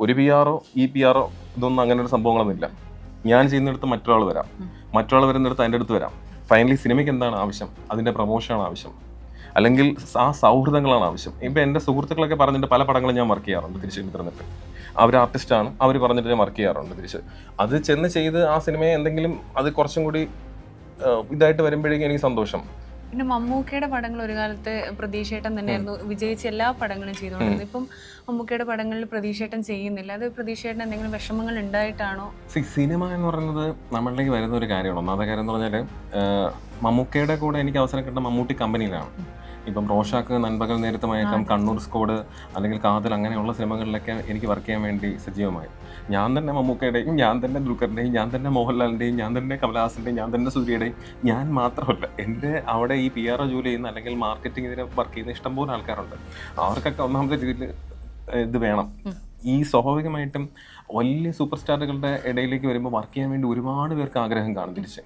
ഒരു പി ആറോ E P ആറോ ഇതൊന്നും അങ്ങനെ ഒരു സംഭവങ്ങളൊന്നുമില്ല. ഞാൻ ചെയ്യുന്നിടത്ത് മറ്റൊരാൾ വരാം. മറ്റൊരാൾ വരുന്നിടത്ത് അതിന്റെ അടുത്ത് വരാം. ഫൈനലി സിനിമയ്ക്ക് എന്താണ് ആവശ്യം? അതിന്റെ പ്രൊമോഷനാണ് ആവശ്യം. അല്ലെങ്കിൽ ആ സൗഹൃദങ്ങളാണ് ആവശ്യം. ഇപ്പം എന്റെ സുഹൃത്തുക്കളൊക്കെ പറഞ്ഞിട്ട് പല പടങ്ങളും ഞാൻ വർക്ക് ചെയ്യാറുണ്ട് തിരിച്ച് നിന്നിട്ട് അവർ ആർട്ടിസ്റ്റാണ് അവർ പറഞ്ഞിട്ട് ഞാൻ വർക്ക് ചെയ്യാറുണ്ട് തിരിച്ച്. അത് ചെന്ന് ചെയ്ത് ആ സിനിമയെ എന്തെങ്കിലും അത് കുറച്ചും കൂടി ഇതായിട്ട് വരുമ്പോഴേക്കും എനിക്ക് സന്തോഷം. പിന്നെ മമ്മൂക്കയുടെ പടങ്ങൾ ഒരു കാലത്ത് പ്രതീക്ഷേട്ടൻ തന്നെയായിരുന്നു. വിജയിച്ച എല്ലാ പടങ്ങളും ചെയ്തുകൊണ്ടിരുന്നത്. ഇപ്പം മമ്മൂക്കയുടെ പടങ്ങളിൽ പ്രതീക്ഷേട്ടൻ ചെയ്യുന്നില്ല. അത് പ്രതീക്ഷേട്ടൻ എന്തെങ്കിലും വിഷമങ്ങൾ ഉണ്ടായിട്ടാണോ? സിനിമ എന്ന് പറയുന്നത് നമ്മളിലേക്ക് വരുന്ന ഒരു കാര്യമാണ്. ഒന്നാമത്തെ കാര്യം എന്ന് പറഞ്ഞാൽ മമ്മൂക്കയുടെ കൂടെ എനിക്ക് അവസരം കിട്ടുന്ന മമ്മൂട്ടി കമ്പനിയിലാണ്. ഇപ്പം റോഷാക്ക് നൻപകൽ നേരത്തെ മയക്കം കണ്ണൂർ സ്കോഡ് അല്ലെങ്കിൽ കാതൽ അങ്ങനെയുള്ള സിനിമകളിലൊക്കെ എനിക്ക് വർക്ക് ചെയ്യാൻ വേണ്ടി സജീവമായി. ഞാൻ തന്നെ മമ്മൂക്കയുടെയും ഞാൻ തന്നെ ദുൽഖറിന്റെയും ഞാൻ തന്നെ മോഹൻലാലിന്റെയും ഞാൻ തന്നെ കമലഹാസന്റെയും ഞാൻ തന്നെ സൂര്യയുടെയും ഞാൻ മാത്രമല്ല എന്റെ അവിടെ ഈ പി ആർ ഒ ജോലി ചെയ്യുന്ന അല്ലെങ്കിൽ മാർക്കറ്റിംഗിന് വർക്ക് ചെയ്യുന്ന ഇഷ്ടംപോലെ ആൾക്കാരുണ്ട്. അവർക്കൊക്കെ ഒന്നാമത്തെ രീതിയിൽ ഇത് വേണം. ഈ സ്വാഭാവികമായിട്ടും വലിയ സൂപ്പർ സ്റ്റാറുകളുടെ ഇടയിലേക്ക് വരുമ്പോൾ വർക്ക് ചെയ്യാൻ വേണ്ടി ഒരുപാട് പേർക്ക് ആഗ്രഹം കാണും തിരിച്ച്.